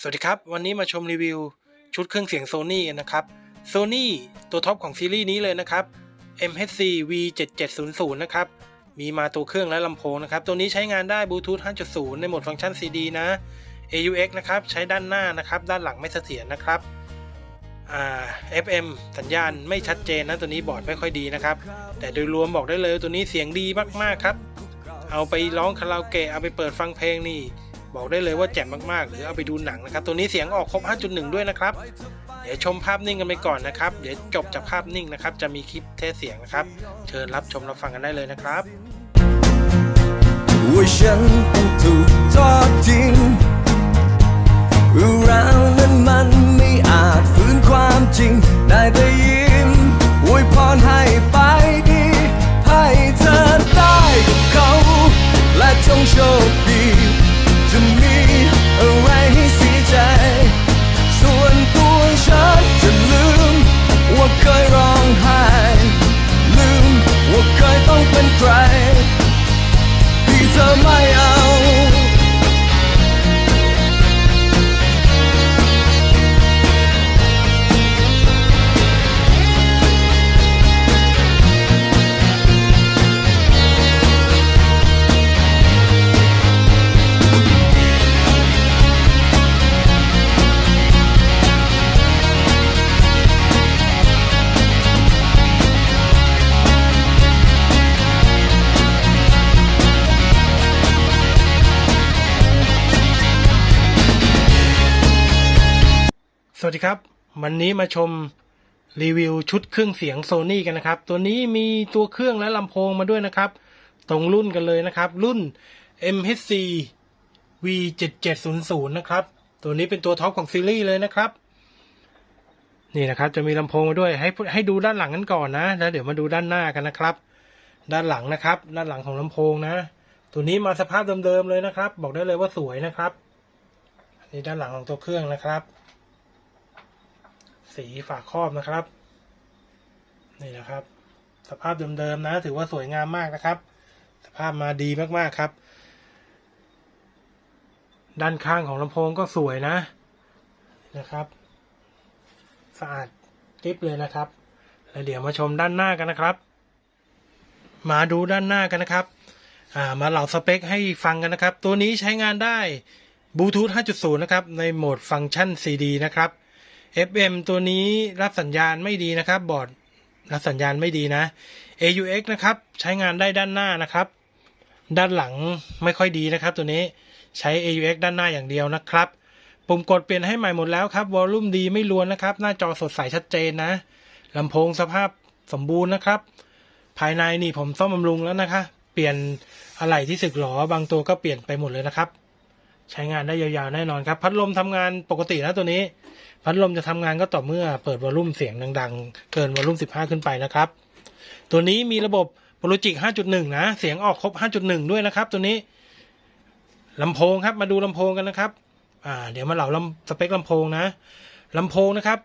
สวัสดีครับ วันนี้มาชมรีวิว ชุดเครื่องเสียง Sony นะครับ Sony ตัวท็อปของซีรีส์นี้เลยนะครับ MHC V7700 นะครับ มีมาตัวเครื่องและลำโพงนะครับ ตัวนี้ใช้งานได้บลูทูธ5.0 ในโหมดฟังก์ชัน CD นะ AUX นะครับ ใช้ด้านหน้านะครับ ด้านหลังไม่เสถียรนะครับ FM สัญญาณไม่ชัดเจนนะ ตัวนี้บอร์ดไม่ค่อยดีนะครับ แต่โดยรวมบอกได้เลยตัวนี้เสียงดีมากๆครับ เอาไปร้องคาราโอเกะเอาไปเปิดฟังเพลงนี่ บอกได้เลยว่าแจ่มมากๆ หรือเอาไปดูหนังนะครับ ตัวนี้เสียงออกครบ 5.1 ด้วยนะครับ เดี๋ยวชมภาพนิ่งกันไปก่อนนะครับ เดี๋ยวจบจากภาพนิ่งนะครับ จะมีคลิปเทสเสียงนะครับ เชิญรับชมรับฟังกันได้เลยนะครับว่าฉันต้องถูกทอดทิ้งรานั้นมันไม่อาจฝืนความจริง ได้แต่ยิ้มอวยพรให้ไปดี ให้เธอได้กับเขา และจงโชคดี ที่เดีครับ วันนี้มาชมรีวิวชุดเครื่องเสียง Sony กันนะครับ ตัวนี้มีตัวเครื่องและลำโพงมาด้วยนะครับ ตรงรุ่นกันเลยนะครับ รุ่น MHC V7700 นะครับ ตัวนี้เป็นตัวท็อปของซีรีส์เลยนะครับ นี่นะครับจะมีลำโพงมาด้วยให้ให้ดูด้านหลังกันก่อนนะแล้วเดี๋ยวมาดูด้านหน้ากันนะครับ ด้านหลังนะครับ ด้านหลังของลำโพงนะ ตัวนี้มาสภาพเดิมๆเลยนะครับ บอกได้เลยว่าสวยนะครับนนี้ด้านหลังของตัวเครื่องนะครับ สีฝาครอบนะครับ นี่นะครับ สภาพเดิมๆนะ ถือว่าสวยงามมากนะครับ สภาพมาดีมากๆครับ ด้านข้างของลำโพงก็สวยนะนะครับสะอาดกริบเลยนะครับ แล้วเดี๋ยวมาชมด้านหน้ากันนะครับ มาดูด้านหน้ากันนะครับามาเหล่าสเปคให้ฟังกันนะครับ ตัวนี้ใช้งานได้บลูทูธ 5.0 นะครับ ในโหมดฟังก์ชัน CD นะครับ FM ตัวนี้รับสัญญาณไม่ดีนะครับ บอร์ดรับสัญญาณไม่ดีนะ AUX นะครับใช้งานได้ด้านหน้านะครับ ด้านหลังไม่ค่อยดีนะครับ ตัวนี้ใช้ AUX ด้านหน้าอย่างเดียวนะครับปุ่มกดเปลี่ยนให้ใหม่หมดแล้วครับวอลลุ่มดีไม่รวนนะครับ หน้าจอสดใสชัดเจนนะลำโพงสภาพสมบูรณ์นะครับ ภายในนี่ผมซ่อมบำรุงแล้วนะคะ เปลี่ยนอะไหล่ที่สึกหรอบางตัวก็เปลี่ยนไปหมดเลยนะครับ ใช้งานได้ยาวๆแน่นอนครับ พัดลมทำงานปกตินะตัวนี้ พัดลมจะทำงานก็ต่อเมื่อเปิดวอลลุ่มเสียงดังๆ เกินวอลลุ่ม 15 ขึ้นไปนะครับ ตัวนี้มีระบบโปรจิก 5.1 นะ เสียงออกครบ 5.1 ด้วยนะครับ ตัวนี้ลำโพงครับมาดูลำโพงกันนะครับ อ่า เดี๋ยวมาเหล่าลำสเปคลำโพงนะลำโพงนะครับ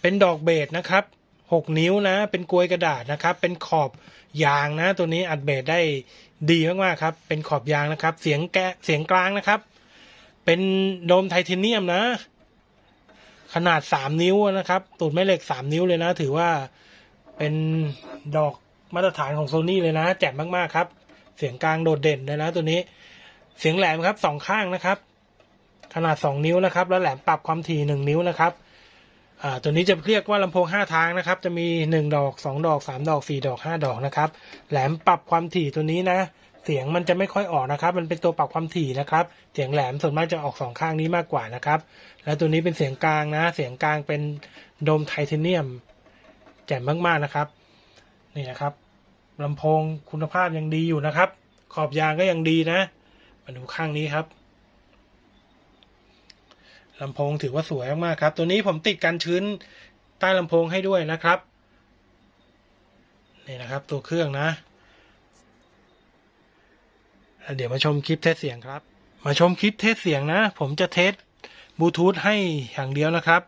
เป็นดอกเบสนะครับ 6 นิ้วนะ เป็นกลวยกระดาษนะครับ เป็นขอบยางนะ ตัวนี้อัดเบสได้ดีมากๆครับ เป็นขอบยางนะครับ เสียงแกะเสียงกลางนะครับ เป็นโดมไทเทเนียมนะ ขนาดสามนิ้วนะครับ ตูดแม่เหล็กสามนิ้วเลยนะ ถือว่าเป็นดอกมาตรฐานของโซนี่เลยนะ แจ่มมากๆครับ เสียงกลางโดดเด่นเลยนะตัวนี้ เสียงแหลมครับสองข้างนะครับ ขนาดสองนิ้วนะครับ แล้วแหลมปรับความถี่หนึ่งนิ้วนะครับตัวนี้จะเรียกว่าลำโพงห้าทางนะครับ จะมีหนึ่งดอกสองดอกสามดอกสี่ดอกห้าดอกนะครับ แหลมปรับความถี่ตัวนี้นะ เสียงมันจะไม่ค่อยออกนะครับ มันเป็นตัวปรับความถี่นะครับ เสียงแหลมส่วนมากจะออกสองข้างนี้มากกว่านะครับ แล้วตัวนี้เป็นเสียงกลางนะ เสียงกลางเป็นโดมไทเทเนียมแจ่มมากๆนะครับ นี่นะครับลำโพงคุณภาพยังดีอยู่นะครับ ขอบยางก็ยังดีนะ มาดูข้างนี้ครับลำโพงถือว่าสวยมากครับ ตัวนี้ผมติดกันชื้นใต้ลำโพงให้ด้วยนะครับ นี่นะครับ ตัวเครื่องนะ เดี๋ยวมาชมคลิปเทสเสียงครับ มาชมคลิปเทสเสียงนะ ผมจะเทสบลูทูธให้อย่างเดียวนะครับ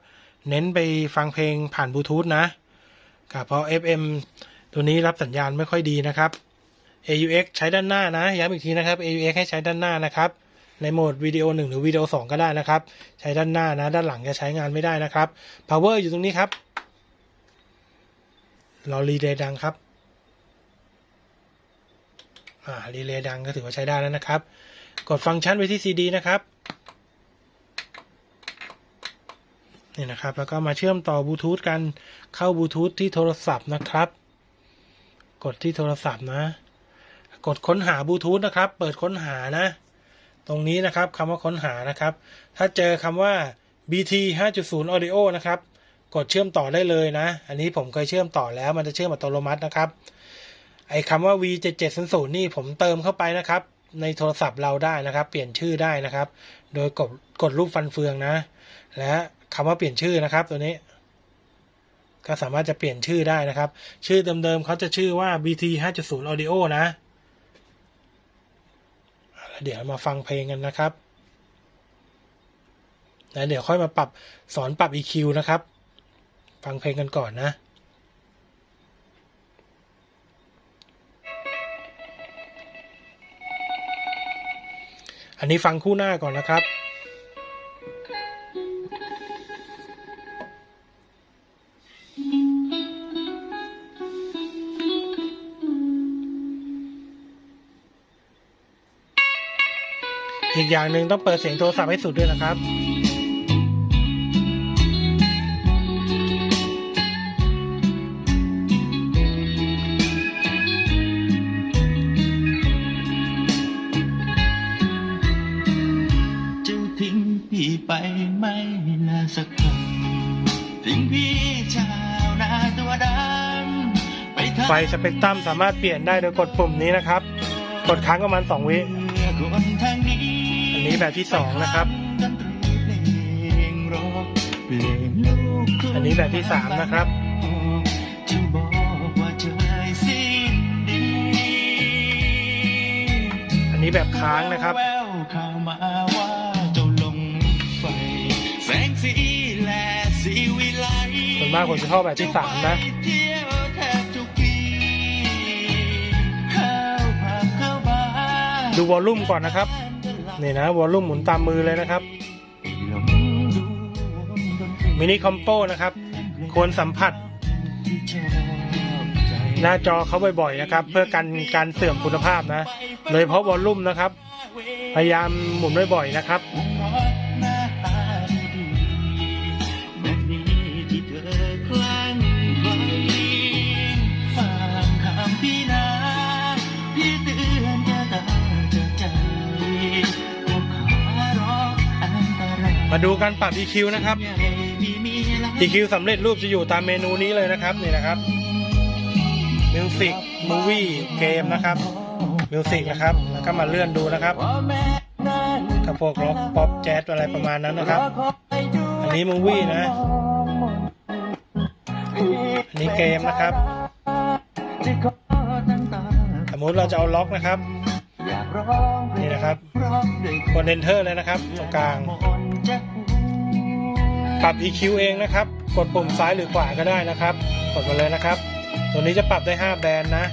เน้นไปฟังเพลงผ่านบลูทูธนะกับเพราะ FM ตัวนี้รับสัญญาณไม่ค่อยดีนะครับ AUX ใช้ด้านหน้านะย้ำอีกทีนะครับ AUX ให้ใช้ด้านหน้านะครับในโหมดวิดีโอหนึ่งหรือวิดีโอสองก็ได้นะครับ ใช้ด้านหน้านะ ด้านหลังจะใช้งานไม่ได้นะครับ power อยู่ตรงนี้ครับ รอรีเลย์ดังครับ อ่ารีเลย์ดังก็ถือว่าใช้ได้แล้วนะครับ กดฟังก์ชันไว้ที่ CD นะครับนี่นะครับ แล้วก็มาเชื่อมต่อบลูทูธกันเข้าบลูทูธที่โทรศัพท์นะครับ กดที่โทรศัพท์นะ กดค้นหาบลูทูธนะครับ เปิดค้นหานะ ตรงนี้นะครับคำว่าค้นหานะครับ ถ้าเจอคำว่า BT 5.0 Audio นะครับ กดเชื่อมต่อได้เลยนะ อันนี้ผมเคยเชื่อมต่อแล้วมันจะเชื่อมอัตโนมัตินะครับ ไอ้คำว่า V7700 นี่ผมเติมเข้าไปนะครับ ในโทรศัพท์เราได้นะครับ เปลี่ยนชื่อได้นะครับ โดยกดกดรูปฟันเฟืองนะ และคำว่าเปลี่ยนชื่อนะครับ ตัวนี้ ก็สามารถจะเปลี่ยนชื่อได้นะครับ ชื่อเดิมๆเขาจะชื่อว่า BT 5.0 Audio นะเดี๋ยวมาฟังเพลงกันนะครับแล้วเดี๋ยวค่อยมาปรับสอนปรับ EQ นะครับ ฟังเพลงกันก่อนนะ อันนี้ฟังคู่หน้าก่อนนะครับ อีกอย่างหนึ่งต้องเปิดเสียงโทรศัพท์ให้สุดด้วยนะครับ ไฟสเปกตรัมสามารถเปลี่ยนได้โดยกดปุ่มนี้นะครับ กดค้างประมาณ 2 วิคนทางนี้อันนี้แบบที่สองนะครับ อันนี้แบบที่สามนะครับอันนี้แบบค้างนะครับส่วนมากผมจะชอบแบบที่สามนะ ดูวอลลุ่มก่อนนะครับ นี่นะวอลลุ่มหมุนตามมือเลยนะครับ มินิคอมโปนะครับ ควรสัมผัส หน้าจอเขาบ่อยๆนะครับ เพื่อกันการเสื่อมคุณภาพนะโดยเฉพาะวอลลุ่มนะครับ พยายามหมุนบ่อยๆนะครับที่เธอคลั่ง มาดูการปรับ EQ นะครับ EQ สำเร็จรูปจะอยู่ตามเมนูนี้เลยนะครับนี่นะครับ Music Movie Game นะครับ Music นะครับ แล้วก็มาเลื่อนดูนะครับกับพวกร็อกป๊อปแจ๊สอะไรประมาณนั้นนะครับ อันนี้ Movie นะ อันนี้เกมนะครับ สมมติเราจะเอาล็อกนะครับ นี่นะครับกด Enter เลยนะครับตรงกลาง ปรับ EQ เองนะครับ กดปุ่มซ้ายหรือขวาก็ได้นะครับ กดมาเลยนะครับ ตัวนี้จะปรับได้ 5 แบรนด์นะ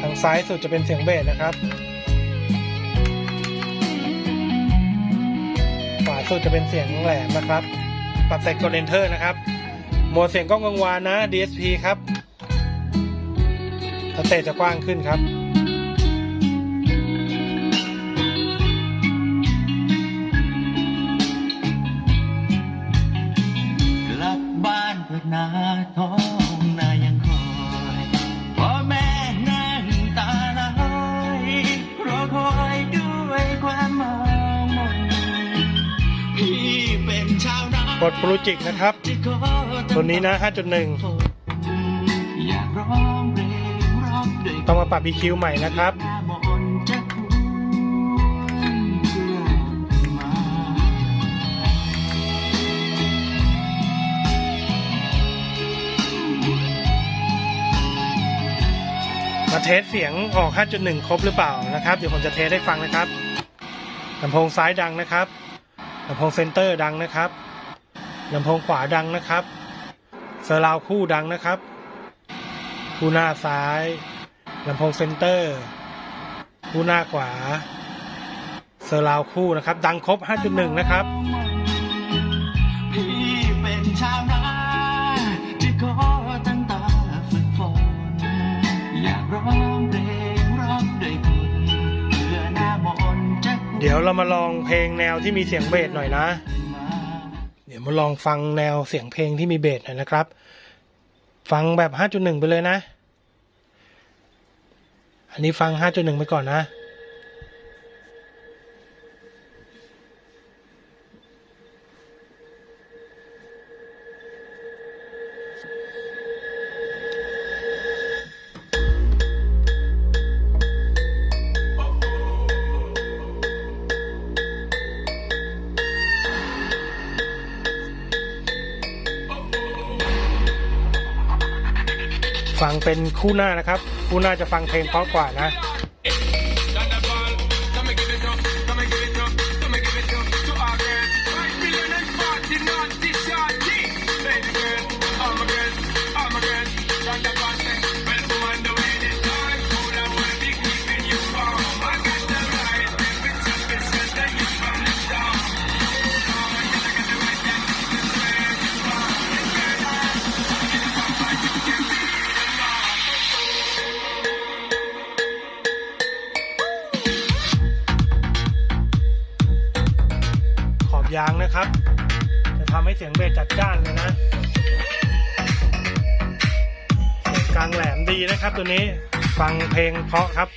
ทางซ้ายสุดจะเป็นเสียงเบสนะครับ ขวาสุดจะเป็นเสียงแหลมนะครับ ปรับใส่กด Enter นะครับ โหมดเสียงกล้องกังวานนะ DSP ครับสเตจจะกว้างขึ้นครับ กดโปรจิกนะครับ ตัวนี้นะ 5.1 ต้องมาปรับ EQ ใหม่นะครับมาเทสเสียงออก 5.1 ครบหรือเปล่านะครับ เดี๋ยวผมจะเทสให้ฟังนะครับลำโพงซ้ายดังนะครับลำโพงเซนเตอร์ดังนะครับ ลำโพงขวาดังนะครับเซอร์ราวคู่ดังนะครับ คู่หน้าซ้ายลำโพงเซนเตอร์ คู่หน้าขวาเซอร์ราวคู่นะครับ ดังครบ 5.1 นะครับพี่เป็นชาวนาที่ขอตั้งตาฝึกฝนอยากร้องเพลงร้องด้วยคุณเพื่อหน้ามนต์จะเดี๋ยวเรามาลองเพลงแนวที่มีเสียงเบสหน่อยนะ มาลองฟังแนวเสียงเพลงที่มีเบสหน่อยนะครับ ฟังแบบ 5.1 ไปเลยนะ อันนี้ฟัง 5.1 ไปก่อนนะ ฟังเป็นคู่หน้านะครับ คู่หน้าจะฟังเพลงเพราะกว่านะางนะครับ จะทำให้เสียงเบสจัดจ้านเลยนะเสียงกลางแหลมดีนะครับตัวนี้ฟังเพลงเพราะครับ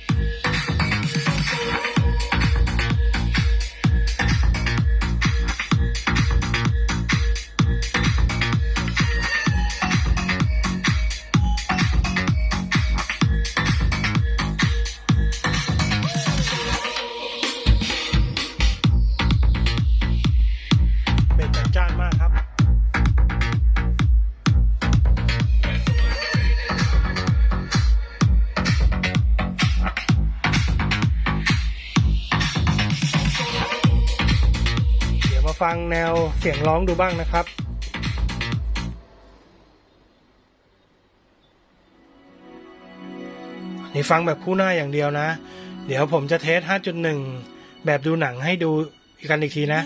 งแนวเสียงร้องดูบ้างนะครับนี่ฟังแบบคู่หน้าอย่างเดียวนะ เดี๋ยวผมจะเทส 5.1 แบบดูหนังให้ดูกันอีกทีนะ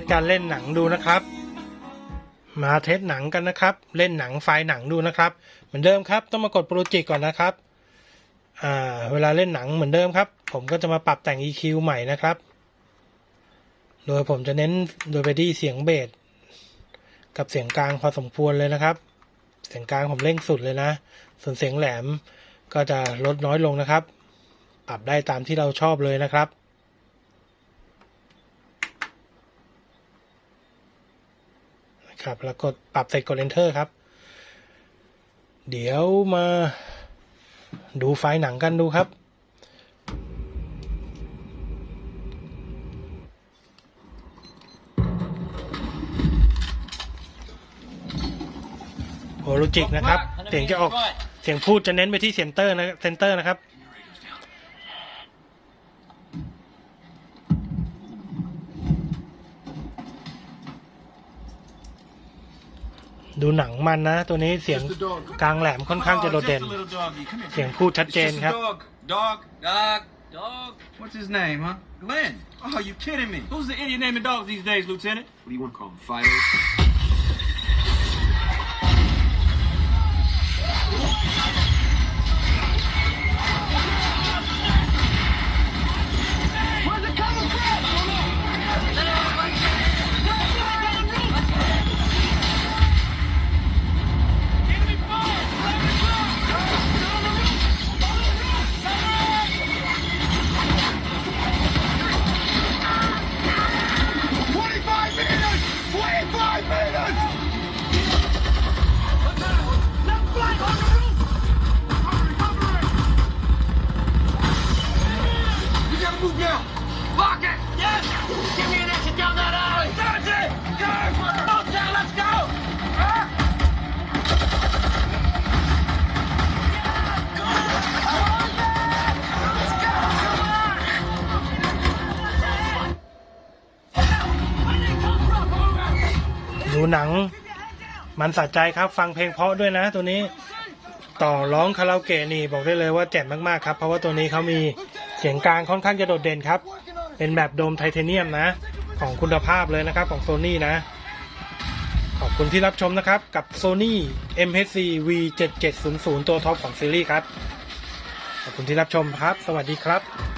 สการเล่นหนังดูนะครับ มาเทสหนังกันนะครับ เล่นหนังไฟล์หนังดูนะครับ เหมือนเดิมครับต้องมากดโปรเจกต์ก่อนนะครับอ่าเวลาเล่นหนังเหมือนเดิมครับ ผมก็จะมาปรับแต่ง EQ ใหม่นะครับ โดยผมจะเน้นโดยไปที่เสียงเบสกับเสียงกลางพอสมควรเลยนะครับ เสียงกลางผมเร่งสุดเลยนะ ส่วนเสียงแหลมก็จะลดน้อยลงนะครับ ปรับได้ตามที่เราชอบเลยนะครับ นะ ครับ แล้วกดปรับเสร็จกด enter ครับ เดี๋ยวมาดูไฟล์หนังกันดูครับ โอโลจิกนะครับ เสียงจะออก เสียงพูดจะเน้นไปที่เซนเตอร์นะเซนเตอร์นะครับ ดูหนังมันนะ ตัวนี้เสียงกลางแหลมค่อนข้างจะโดดเด่น เสียงพูดชัดเจนครับ Dog, dog, Dog, dog. what's his name, huh? Glenn. Oh, you kidding me? Who's the idiot naming dogs these days, Lieutenant? What do you want to call them? Fido? ดูหนัง มันสะใจครับ ฟังเพลงเพราะด้วยนะ ตัวนี้ต่อร้องคาราโอเกะนี่บอกได้เลยว่าแจ่มมากๆครับ เพราะว่าตัวนี้เขามีเสียงกลางค่อนข้างจะโดดเด่นครับ เป็นแบบโดมไทเทเนียมนะ ของคุณภาพเลยนะครับของโซนี่นะ ขอบคุณที่รับชมนะครับ กับ Sony MHC V7700 ตัวท็อปของซีรีส์ครับ ขอบคุณที่รับชมครับ สวัสดีครับ